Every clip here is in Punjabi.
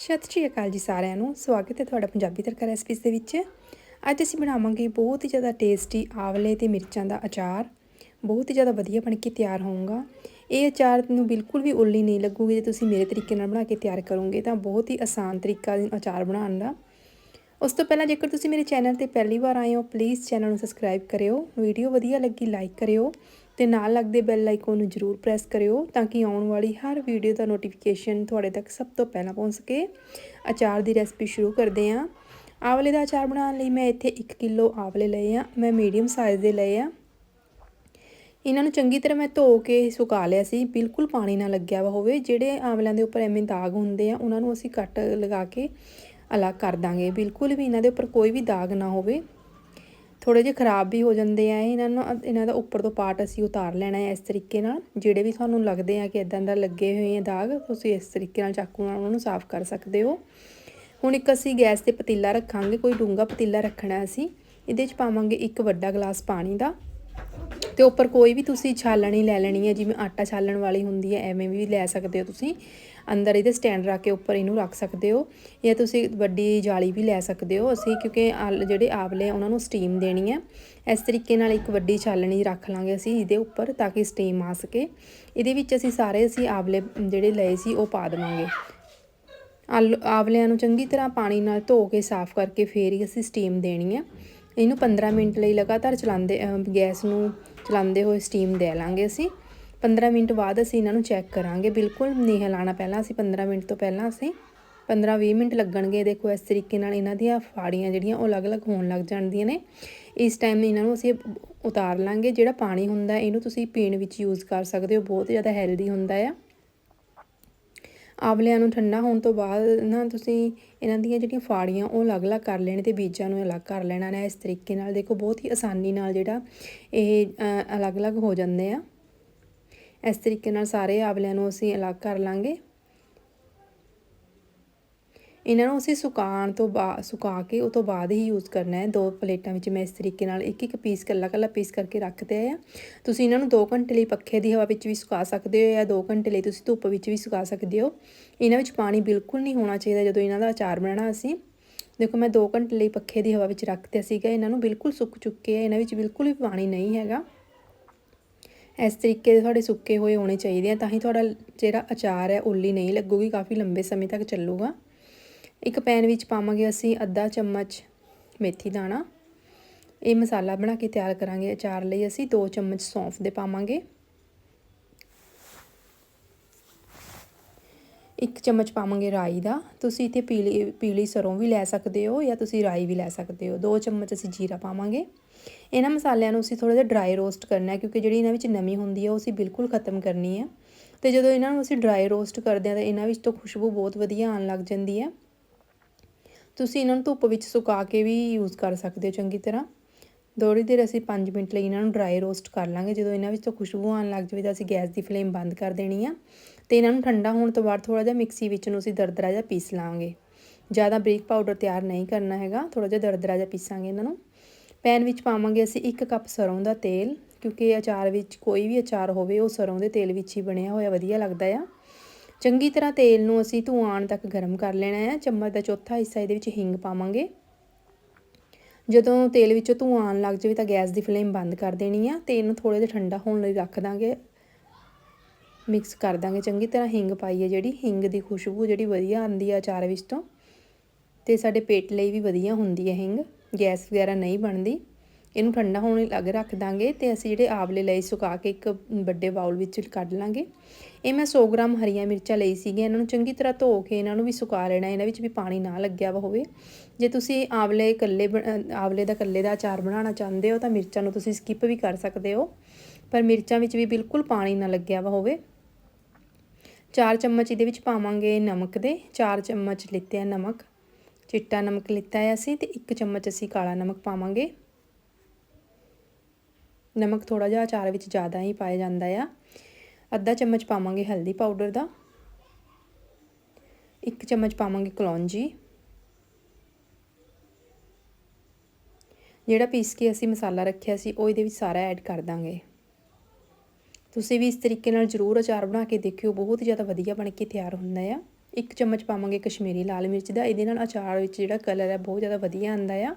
ਸਤਿ ਸ਼੍ਰੀ ਅਕਾਲ ਜੀ ਸਾਰਿਆਂ ਨੂੰ। ਸਵਾਗਤ ਹੈ ਤੁਹਾਡਾ ਪੰਜਾਬੀ ਤੜਕਾ ਰੈਸਪੀਜ਼ ਦੇ ਵਿੱਚ। ਅੱਜ ਅਸੀਂ ਬਣਾਵਾਂਗੇ ਬਹੁਤ ਹੀ ਜ਼ਿਆਦਾ ਟੇਸਟੀ ਆਵਲੇ ਤੇ ਮਿਰਚਾਂ ਦਾ ਅਚਾਰ। ਬਹੁਤ ਹੀ ਜ਼ਿਆਦਾ ਵਧੀਆ ਬਣ ਕੇ ਤਿਆਰ ਹੋਊਗਾ। ਇਹ ਅਚਾਰ ਨੂੰ ਬਿਲਕੁਲ ਵੀ ਉੱਲੀ ਨਹੀਂ ਲੱਗੂਗੀ। ਜੇ ਤੁਸੀਂ ਮੇਰੇ ਤਰੀਕੇ ਨਾਲ ਬਣਾ ਕੇ ਤਿਆਰ ਕਰੋਗੇ ਤਾਂ ਬਹੁਤ ਹੀ ਆਸਾਨ ਤਰੀਕਾ ਅਚਾਰ ਬਣਾਉਣ ਦਾ। ਉਸ ਤੋਂ ਪਹਿਲਾਂ ਜੇਕਰ ਤੁਸੀਂ ਮੇਰੇ ਚੈਨਲ ਤੇ ਪਹਿਲੀ ਵਾਰ ਆਏ ਹੋ ਪਲੀਜ਼ ਚੈਨਲ ਨੂੰ ਸਬਸਕ੍ਰਾਈਬ ਕਰਿਓ। ਵੀਡੀਓ ਵਧੀਆ ਲੱਗੀ ਲਾਈਕ ਕਰਿਓ। ਤੇ ਨਾਲ ਲੱਗਦੇ ਬੈਲ ਆਈਕਨ ਨੂੰ ਜ਼ਰੂਰ ਪ੍ਰੈਸ ਕਰਿਓ ਤਾਂ ਕਿ ਆਉਣ ਵਾਲੀ ਹਰ ਵੀਡੀਓ ਦਾ ਨੋਟੀਫਿਕੇਸ਼ਨ ਤੁਹਾਡੇ ਤੱਕ ਸਭ ਤੋਂ ਪਹਿਲਾਂ ਪਹੁੰਚ ਸਕੇ। ਅਚਾਰ ਦੀ ਰੈਸਪੀ ਸ਼ੁਰੂ ਕਰਦੇ ਹਾਂ। ਆਵਲੇ ਦਾ ਅਚਾਰ ਬਣਾਉਣ ਲਈ ਮੈਂ ਇੱਥੇ 1 ਕਿਲੋ ਆਵਲੇ ਲਏ ਆ, ਮੈਂ ਮੀਡੀਅਮ ਸਾਈਜ਼ ਦੇ ਲਏ ਆ। ਇਹਨਾਂ ਨੂੰ ਚੰਗੀ ਤਰ੍ਹਾਂ ਮੈਂ ਧੋ ਕੇ ਸੁਕਾ ਲਿਆ ਸੀ, ਬਿਲਕੁਲ ਪਾਣੀ ਨਾ ਲੱਗਿਆ ਵਾ ਹੋਵੇ, ਜਿਹੜੇ ਆਵਲਿਆਂ ਦੇ ਉੱਪਰ ਐਵੇਂ ਦਾਗ ਹੁੰਦੇ ਆ, ਉਹਨਾਂ ਨੂੰ ਅਸੀਂ ਕੱਟ ਲਗਾ ਕੇ ਅਲੱਗ ਕਰ ਦਾਂਗੇ। ਬਿਲਕੁਲ ਵੀ ਇਹਨਾਂ ਦੇ ਉੱਪਰ ਕੋਈ ਵੀ ਦਾਗ ਨਾ ਹੋਵੇ। ਥੋੜੇ ਜਿਹਾ ਖਰਾਬ ਵੀ ਹੋ ਜਾਂਦੇ ਆ, ਇਹਨਾਂ ਨੂੰ, ਇਹਨਾਂ ਦਾ ਉੱਪਰ ਤੋਂ ਪਾਰਟ ਅਸੀਂ ਉਤਾਰ ਲੈਣਾ ਹੈ ਇਸ ਤਰੀਕੇ ਨਾਲ। ਜਿਹੜੇ ਵੀ ਤੁਹਾਨੂੰ ਲੱਗਦੇ ਆ ਕਿ ਇਦਾਂ ਦਾ ਲੱਗੇ ਹੋਏ ਆ ਦਾਗ, ਤੁਸੀਂ ਇਸ ਤਰੀਕੇ ਨਾਲ ਚਾਕੂ ਨਾਲ ਉਹਨਾਂ ਨੂੰ ਸਾਫ਼ ਕਰ ਸਕਦੇ ਹੋ। ਹੁਣ ਇੱਕ ਅਸੀਂ ਗੈਸ ਤੇ ਪਤੀਲਾ ਰੱਖਾਂਗੇ, ਕੋਈ ਡੂੰਗਾ ਪਤੀਲਾ ਰੱਖਣਾ ਅਸੀਂ। ਇਹਦੇ 'ਚ ਪਾਵਾਂਗੇ ਇੱਕ ਵੱਡਾ ਗਲਾਸ ਪਾਣੀ ਦਾ। ਤੇ ਉੱਪਰ ਕੋਈ ਵੀ ਤੁਸੀਂ ਛਾਲਣੀ ਲੈ ਲੈਣੀ ਹੈ, ਜਿਵੇਂ ਆਟਾ ਛਾਲਣ ਵਾਲੀ ਹੁੰਦੀ ਹੈ, ਐਵੇਂ ਵੀ ਲੈ ਸਕਦੇ ਹੋ ਤੁਸੀਂ। ਅੰਦਰ ਇਹਦੇ ਸਟੈਂਡ ਰੱਖ ਕੇ ਉੱਪਰ ਇਹਨੂੰ ਰੱਖ ਸਕਦੇ ਹੋ ਜਾਂ ਤੁਸੀਂ ਵੱਡੀ ਜਾਲੀ ਵੀ ਲੈ ਸਕਦੇ ਹੋ। ਅਸੀਂ ਕਿਉਂਕਿ ਜਿਹੜੇ ਆਵਲੇ ਆ, ਉਹਨਾਂ ਨੂੰ ਸਟੀਮ ਦੇਣੀ ਹੈ ਇਸ ਤਰੀਕੇ ਨਾਲ ਇੱਕ ਵੱਡੀ ਛਾਲਣੀ ਰੱਖ ਲਾਂਗੇ ਅਸੀਂ ਇਹਦੇ ਉੱਪਰ ਤਾਂ ਕਿ ਸਟੀਮ ਆ ਸਕੇ। ਇਹਦੇ ਵਿੱਚ ਅਸੀਂ ਸਾਰੇ ਅਸੀਂ ਆਵਲੇ ਜਿਹੜੇ ਲਏ ਸੀ ਉਹ ਪਾ ਦੇਵਾਂਗੇ। ਆਵਲਿਆਂ ਨੂੰ ਚੰਗੀ ਤਰ੍ਹਾਂ ਪਾਣੀ ਨਾਲ ਧੋ ਕੇ ਸਾਫ਼ ਕਰਕੇ ਫੇਰ ਹੀ ਅਸੀਂ ਸਟੀਮ ਦੇਣੀ ਹੈ ਇਹਨੂੰ 15 ਮਿੰਟ ਲਈ ਲਗਾਤਾਰ ਚਲਾਉਂਦੇ ਗੈਸ ਨੂੰ ਚਲਾਉਂਦੇ ਹੋਏ ਸਟੀਮ ਦੇ ਲਾਂਗੇ ਅਸੀਂ। 15 ਮਿੰਟ ਬਾਅਦ ਅਸੀਂ ਇਹਨਾਂ ਨੂੰ ਚੈੱਕ ਕਰਾਂਗੇ। ਬਿਲਕੁਲ ਨਹੀਂ ਹਿਲਾਣਾ ਪਹਿਲਾਂ ਅਸੀਂ 15 ਮਿੰਟ ਤੋਂ ਪਹਿਲਾਂ ਅਸੀਂ 15-20 ਮਿੰਟ ਲੱਗਣਗੇ। ਦੇਖੋ ਇਸ ਤਰੀਕੇ ਨਾਲ ਇਹਨਾਂ ਦੀਆਂ ਫਾੜੀਆਂ ਜਿਹੜੀਆਂ ਉਹ ਅਲੱਗ-ਅਲੱਗ ਹੋਣ ਲੱਗ ਜਾਂਦੀਆਂ ਨੇ। ਇਸ ਟਾਈਮ ਇਹਨਾਂ ਨੂੰ ਅਸੀਂ ਉਤਾਰ ਲਾਂਗੇ। ਜਿਹੜਾ ਪਾਣੀ ਹੁੰਦਾ ਇਹਨੂੰ ਤੁਸੀਂ ਪੀਣ ਵਿੱਚ ਯੂਜ਼ ਕਰ ਸਕਦੇ ਹੋ। ਬਹੁਤ ਜ਼ਿਆਦਾ ਹੈਲਦੀ ਹੁੰਦਾ ਆ। ਆਵਲਿਆਂ ਨੂੰ ਠੰਡਾ ਹੋਣ ਤੋਂ ਬਾਅਦ ਨਾ ਤੁਸੀਂ ਇਹਨਾਂ ਦੀਆਂ ਜਿਹੜੀਆਂ ਫਾੜੀਆਂ, ਉਹ ਅਲੱਗ-ਅਲੱਗ ਕਰ ਲੈਣੇ ਤੇ ਬੀਜਾਂ ਨੂੰ ਅਲੱਗ ਕਰ ਲੈਣਾ ਨਾ। ਇਸ ਤਰੀਕੇ ਨਾਲ ਦੇਖੋ, ਬਹੁਤ ਹੀ ਆਸਾਨੀ ਨਾਲ ਜਿਹੜਾ ਇਹ ਅਲੱਗ-ਅਲੱਗ ਹੋ ਜਾਂਦੇ ਆ। ਇਸ ਤਰੀਕੇ ਨਾਲ ਸਾਰੇ ਆਵਲਿਆਂ ਨੂੰ ਅਸੀਂ ਅਲੱਗ ਕਰ ਲਾਂਗੇ। ਇਹਨਾਂ ਨੂੰ ਅਸੀਂ ਸੁਕਾਉਣ ਤੋਂ ਬਾਅਦ ਸੁਕਾ ਕੇ ਉਹ ਤੋਂ ਬਾਅਦ ਹੀ ਯੂਜ਼ ਕਰਨਾ ਹੈ। ਦੋ ਪਲੇਟਾਂ ਵਿੱਚ ਮੈਂ ਇਸ ਤਰੀਕੇ ਨਾਲ ਇੱਕ ਇੱਕ ਪੀਸ ਕੱਲਾ ਕੱਲਾ ਪੀਸ ਕਰਕੇ ਰੱਖਦੇ ਆ। ਤੁਸੀਂ ਇਹਨਾਂ ਨੂੰ 2 ਘੰਟੇ ਲਈ ਪੱਖੇ ਦੀ ਹਵਾ ਵਿੱਚ ਵੀ ਸੁਕਾ ਸਕਦੇ ਹੋ ਜਾਂ 2 ਘੰਟੇ ਲਈ ਤੁਸੀਂ ਧੁੱਪ ਵਿੱਚ ਵੀ ਸੁਕਾ ਸਕਦੇ ਹੋ। ਇਹਨਾਂ ਵਿੱਚ ਪਾਣੀ ਬਿਲਕੁਲ ਨਹੀਂ ਹੋਣਾ ਚਾਹੀਦਾ ਜਦੋਂ ਇਹਨਾਂ ਦਾ ਅਚਾਰ ਬਣਾਉਣਾ ਅਸੀਂ। ਦੇਖੋ ਮੈਂ 2 ਘੰਟੇ ਲਈ ਪੱਖੇ ਦੀ ਹਵਾ ਵਿੱਚ ਰੱਖਤੇ ਸੀਗਾ। ਇਹਨਾਂ ਨੂੰ ਬਿਲਕੁਲ ਸੁੱਕ ਚੁੱਕੇ ਆ। ਇਹਨਾਂ ਵਿੱਚ ਬਿਲਕੁਲ ਵੀ ਪਾਣੀ ਨਹੀਂ ਹੈਗਾ। ਇਸ ਤਰੀਕੇ ਦੇ ਤੁਹਾਡੇ ਸੁੱਕੇ ਹੋਏ ਹੋਣੇ ਚਾਹੀਦੇ ਆ, ਤਾਂ ਹੀ ਤੁਹਾਡਾ ਜਿਹੜਾ ਅਚਾਰ ਹੈ ਉੱਲੀ ਨਹੀਂ ਲੱਗੂਗੀ, ਕਾਫੀ ਲੰਬੇ ਸਮੇਂ ਤੱਕ ਚੱਲੂਗਾ। ਇੱਕ ਪੈਨ ਵਿੱਚ ਪਾਵਾਂਗੇ ਅਸੀਂ ਅੱਧਾ ਚਮਚ ਮੇਥੀ ਦਾਣਾ। ਇਹ ਮਸਾਲਾ ਬਣਾ ਕੇ ਤਿਆਰ ਕਰਾਂਗੇ ਅਚਾਰ ਲਈ, ਅਸੀਂ 2 ਚਮਚ ਸੌਂਫ ਦੇ ਪਾਵਾਂਗੇ। ਇੱਕ ਚਮਚ ਪਾਵਾਂਗੇ ਰਾਈ ਦਾ। ਤੁਸੀਂ ਇੱਥੇ ਪੀਲੀ ਪੀਲੀ ਸਰੋਂ ਵੀ ਲੈ ਸਕਦੇ ਹੋ ਜਾਂ ਤੁਸੀਂ ਰਾਈ ਵੀ ਲੈ ਸਕਦੇ ਹੋ। 2 ਚਮਚ ਅਸੀਂ ਜੀਰਾ ਪਾਵਾਂਗੇ। ਇਹਨਾਂ ਮਸਾਲਿਆਂ ਨੂੰ ਅਸੀਂ ਥੋੜਾ ਜਿਹਾ ਡਰਾਈ ਰੋਸਟ ਕਰਨਾ ਹੈ, ਕਿਉਂਕਿ ਜਿਹੜੀ ਇਹਨਾਂ ਵਿੱਚ ਨਮੀ ਹੁੰਦੀ ਹੈ, ਉਹ ਅਸੀਂ ਬਿਲਕੁਲ ਖਤਮ ਕਰਨੀ ਹੈ। ਤੇ ਜਦੋਂ ਇਹਨਾਂ ਨੂੰ ਅਸੀਂ ਡਰਾਈ ਰੋਸਟ ਕਰਦੇ ਹਾਂ, ਤਾਂ ਇਹਨਾਂ ਵਿੱਚ ਤੋਂ ਖੁਸ਼ਬੂ ਬਹੁਤ ਵਧੀਆ ਆਉਣ ਲੱਗ ਜਾਂਦੀ ਹੈ। ਤੁਸੀਂ ਇਹਨਾਂ ਨੂੰ ਧੁੱਪ ਵਿੱਚ ਸੁਕਾ ਕੇ ਵੀ ਯੂਜ਼ ਕਰ ਸਕਦੇ ਹੋ ਚੰਗੀ ਤਰ੍ਹਾਂ। ਥੋੜੀ ਦੇਰ ਅਸੀਂ 5 ਮਿੰਟ ਲਈ ਇਹਨਾਂ ਨੂੰ ਡਰਾਈ ਰੋਸਟ ਕਰ ਲਾਂਗੇ। ਜਦੋਂ ਇਹਨਾਂ ਵਿੱਚ ਤੋਂ ਖੁਸ਼ਬੂ ਆਉਣ ਲੱਗ ਜਾਵੇ, ਤਾਂ ਅਸੀਂ ਗੈਸ ਦੀ ਫਲੇਮ ਬੰਦ ਕਰ ਦੇਣੀ ਆ। ਤੇ ਇਹਨਾਂ ਨੂੰ ਠੰਡਾ ਹੋਣ ਤੋਂ ਬਾਅਦ ਥੋੜਾ ਜਿਹਾ ਮਿਕਸੀ ਵਿੱਚ ਨੂੰ ਅਸੀਂ ਦਰਦਰਾ ਜਿਹਾ ਪੀਸ ਲਾਂਗੇ। ਜ਼ਿਆਦਾ ਬਰੀਕ ਪਾਊਡਰ ਤਿਆਰ ਨਹੀਂ ਕਰਨਾ ਹੈਗਾ ਥੋੜਾ ਜਿਹਾ ਦਰਦਰਾ ਜਿਹਾ ਪੀਸਾਂਗੇ ਇਹਨਾਂ ਨੂੰ। ਪੈਨ ਵਿੱਚ ਪਾਵਾਂਗੇ ਅਸੀਂ 1 ਕੱਪ ਸਰੋਂ ਦਾ ਤੇਲ, ਕਿਉਂਕਿ ਅਚਾਰ ਵਿੱਚ ਕੋਈ ਵੀ ਅਚਾਰ ਹੋਵੇ, ਉਹ ਸਰੋਂ ਦੇ ਤੇਲ ਵਿੱਚ ਹੀ ਬਣਿਆ ਹੋਇਆ, ਵਧੀਆ ਲੱਗਦਾ ਆ। ਚੰਗੀ ਤਰ੍ਹਾਂ ਤੇਲ ਨੂੰ ਅਸੀਂ ਧੂਆਂ ਤੱਕ ਗਰਮ ਕਰ ਲੈਣਾ ਹੈ ਚਮਚ ਦਾ ਚੌਥਾ ਹਿੱਸਾ ਇਹਦੇ ਵਿੱਚ ਹਿੰਗ ਪਾਵਾਂਗੇ। ਜਦੋਂ ਤੇਲ ਵਿੱਚੋਂ ਧੂਆਂ ਆਉਣ ਲੱਗ ਜਾਵੇ ਤਾਂ ਗੈਸ ਦੀ ਫਲੇਮ ਬੰਦ ਕਰ ਦੇਣੀ ਆ। ਤੇ ਇਹਨੂੰ ਥੋੜੇ ਜਿਹਾ ਠੰਡਾ ਹੋਣ ਲਈ ਰੱਖ ਦਾਂਗੇ। ਮਿਕਸ ਕਰ ਦਾਂਗੇ। ਚੰਗੀ ਤਰ੍ਹਾਂ ਹਿੰਗ ਪਾਈ ਹੈ ਜਿਹੜੀ, ਹਿੰਗ ਦੀ ਖੁਸ਼ਬੂ ਜਿਹੜੀ ਵਧੀਆ ਆਉਂਦੀ ਆ ਅਚਾਰ ਵਿੱਚ ਤੋਂ, ਤੇ ਸਾਡੇ ਪੇਟ ਲਈ ਵੀ ਵਧੀਆ ਹੁੰਦੀ ਹੈ ਹਿੰਗ। ਗੈਸ ਵਗੈਰਾ ਨਹੀਂ ਬਣਦੀ। ਇਹਨੂੰ ਠੰਡਾ ਹੋਣ ਲਈ ਲੱਗ ਰੱਖ ਦਾਂਗੇ ਤੇ ਅਸੀਂ ਜਿਹੜੇ ਆਵਲੇ ਲਈ ਸੁਕਾ ਕੇ ਇੱਕ ਵੱਡੇ ਬਾਉਲ ਵਿੱਚ ਕੱਢ ਲਾਂਗੇ। ਇਹ ਮੈਂ 100 ਗ੍ਰਾਮ ਹਰੀਆਂ ਮਿਰਚਾਂ ਲਈ ਸੀਗੀਆਂ। ਇਹਨਾਂ ਨੂੰ ਚੰਗੀ ਤਰ੍ਹਾਂ ਧੋ ਕੇ ਇਹਨਾਂ ਨੂੰ ਵੀ ਸੁਕਾ ਲੈਣਾ, ਇਹਨਾਂ ਵਿੱਚ ਵੀ ਪਾਣੀ ਨਾ ਲੱਗਿਆ ਵਾ ਹੋਵੇ। ਜੇ ਤੁਸੀਂ ਆਵਲੇ ਇਕੱਲੇ ਆਵਲੇ ਦਾ ਇਕੱਲੇ ਦਾ ਅਚਾਰ ਬਣਾਉਣਾ ਚਾਹੁੰਦੇ ਹੋ ਤਾਂ ਮਿਰਚਾਂ ਨੂੰ ਤੁਸੀਂ ਸਕਿਪ ਵੀ ਕਰ ਸਕਦੇ ਹੋ। ਪਰ ਮਿਰਚਾਂ ਵਿੱਚ ਵੀ ਬਿਲਕੁਲ ਪਾਣੀ ਨਾ ਲੱਗਿਆ ਵਾ ਹੋਵੇ। 4 ਚਮਚ ਇਹਦੇ ਵਿੱਚ ਪਾਵਾਂਗੇ ਨਮਕ ਦੇ। 4 ਚਮਚ ਲਿੱਤੇ ਆ ਨਮਕ। ਚਿੱਟਾ ਨਮਕ ਲਿੱਤਾ ਹੈ ਅਸੀਂ ਤੇ ਇੱਕ ਚਮਚ ਅਸੀਂ ਕਾਲਾ ਨਮਕ ਪਾਵਾਂਗੇ। ਨਮਕ ਥੋੜਾ ਜਿਹਾ ਅਚਾਰ ਵਿੱਚ ਜ਼ਿਆਦਾ ਹੀ ਪਾਇਆ ਜਾਂਦਾ ਆ। ਅੱਧਾ ਚਮਚ ਪਾਵਾਂਗੇ ਹਲਦੀ ਪਾਊਡਰ ਦਾ। ਇੱਕ ਚਮਚ ਪਾਵਾਂਗੇ ਕਲੌਂਜੀ। ਜਿਹੜਾ ਪੀਸ ਕੇ ਅਸੀਂ ਮਸਾਲਾ ਰੱਖਿਆ ਸੀ, ਉਹ ਇਹਦੇ ਵਿੱਚ ਸਾਰਾ ਐਡ ਕਰ ਦਾਂਗੇ। ਤੁਸੀਂ ਵੀ ਇਸ ਤਰੀਕੇ ਨਾਲ ਜ਼ਰੂਰ ਅਚਾਰ ਬਣਾ ਕੇ ਦੇਖਿਓ, ਬਹੁਤ ਹੀ ਜ਼ਿਆਦਾ ਵਧੀਆ ਬਣ ਕੇ ਤਿਆਰ ਹੁੰਦਾ ਆ। ਇੱਕ ਚਮਚ ਪਾਵਾਂਗੇ ਕਸ਼ਮੀਰੀ ਲਾਲ ਮਿਰਚ ਦਾ, ਇਹਦੇ ਨਾਲ ਅਚਾਰ ਵਿੱਚ ਜਿਹੜਾ ਕਲਰ ਹੈ ਬਹੁਤ ਜ਼ਿਆਦਾ ਵਧੀਆ ਆਉਂਦਾ ਆ।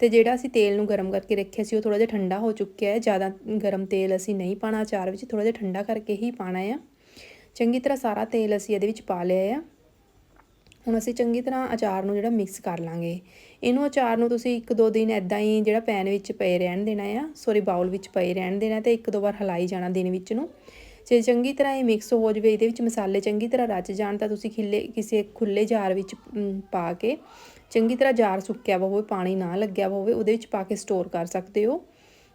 ਤੇ ਜਿਹੜਾ ਅਸੀਂ ਤੇਲ ਨੂੰ ਗਰਮ ਕਰਕੇ ਰੱਖਿਆ ਸੀ, ਉਹ ਥੋੜਾ ਜਿਹਾ ਠੰਡਾ ਹੋ ਚੁੱਕਿਆ ਹੈ। ਜ਼ਿਆਦਾ ਗਰਮ ਤੇਲ ਅਸੀਂ ਨਹੀਂ ਪਾਣਾ ਅਚਾਰ ਵਿੱਚ ਥੋੜਾ ਜਿਹਾ ਠੰਡਾ ਕਰਕੇ ਹੀ ਪਾਣਾ ਆ। ਚੰਗੀ ਤਰ੍ਹਾਂ ਸਾਰਾ ਤੇਲ ਅਸੀਂ ਇਹਦੇ ਵਿੱਚ ਪਾ ਲਿਆ ਆ। ਹੁਣ ਅਸੀਂ ਚੰਗੀ ਤਰ੍ਹਾਂ ਅਚਾਰ ਨੂੰ ਜਿਹੜਾ ਮਿਕਸ ਕਰ ਲਾਂਗੇ। ਇਹਨੂੰ ਅਚਾਰ ਨੂੰ ਤੁਸੀਂ ਇੱਕ ਦੋ ਦਿਨ ਐਦਾਂ ਹੀ ਜਿਹੜਾ ਪੈਨ ਵਿੱਚ ਪਏ ਰਹਿਣ ਦੇਣਾ ਆ। ਸੌਰੀ ਬਾਉਲ ਵਿੱਚ ਪਏ ਰਹਿਣ ਦੇਣਾ ਤੇ ਇੱਕ ਦੋ ਵਾਰ ਹਲਾਈ ਜਾਣਾ ਦਿਨ ਵਿੱਚ ਨੂੰ। ਜੇ ਚੰਗੀ ਤਰ੍ਹਾਂ ਇਹ ਮਿਕਸ ਹੋ ਜਵੇ, ਇਹਦੇ ਵਿੱਚ ਮਸਾਲੇ ਚੰਗੀ ਤਰ੍ਹਾਂ ਰਚ ਜਾਣ ਤਾਂ ਤੁਸੀਂ ਖਿੱਲੇ, ਕਿਸੇ ਖੁੱਲੇ ਜਾਰ ਵਿੱਚ ਪਾ ਕੇ ਚੰਗੀ ਤਰ੍ਹਾਂ ਜਾਰ ਸੁੱਕਿਆ ਵਾ ਹੋਵੇ, ਪਾਣੀ ਨਾ ਲੱਗਿਆ ਵਾ ਹੋਵੇ, ਉਹਦੇ ਵਿੱਚ ਪਾ ਕੇ ਸਟੋਰ ਕਰ ਸਕਦੇ ਹੋ।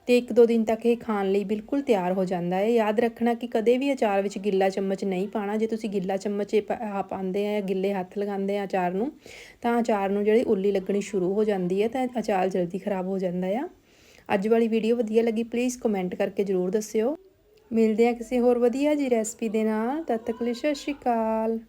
ਤੇ ਇੱਕ ਦੋ ਦਿਨ ਤੱਕ ਇਹ ਖਾਣ ਲਈ ਬਿਲਕੁਲ ਤਿਆਰ ਹੋ ਜਾਂਦਾ ਹੈ। ਯਾਦ ਰੱਖਣਾ ਕਿ ਕਦੇ ਵੀ ਅਚਾਰ ਵਿੱਚ ਗਿੱਲਾ ਚਮਚ ਨਹੀਂ ਪਾਣਾ। ਜੇ ਤੁਸੀਂ ਗਿੱਲਾ ਚਮਚ ਇਹ ਪਾਉਂਦੇ ਆ ਗਿੱਲੇ ਹੱਥ ਲਗਾਉਂਦੇ ਆ ਅਚਾਰ ਨੂੰ, ਤਾਂ ਅਚਾਰ ਨੂੰ ਜਿਹੜੀ ਉੱਲੀ ਲੱਗਣੀ ਸ਼ੁਰੂ ਹੋ ਜਾਂਦੀ ਹੈ, ਤਾਂ ਅਚਾਰ ਜਲਦੀ ਖਰਾਬ ਹੋ ਜਾਂਦਾ ਆ। ਅੱਜ ਵਾਲੀ ਵੀਡੀਓ ਵਧੀਆ ਲੱਗੀ ਪਲੀਜ਼ ਕਮੈਂਟ ਕਰਕੇ ਜ਼ਰੂਰ ਦੱਸਿਓ। ਮਿਲਦੇ ਆ ਕਿਸੇ ਹੋਰ ਵਧੀਆ ਜੀ ਰੈਸਪੀ ਦੇ ਨਾਲ। ਤਦ ਤੱਕ ਲਈ ਸਤਿ ਸ਼੍ਰੀ ਅਕਾਲ।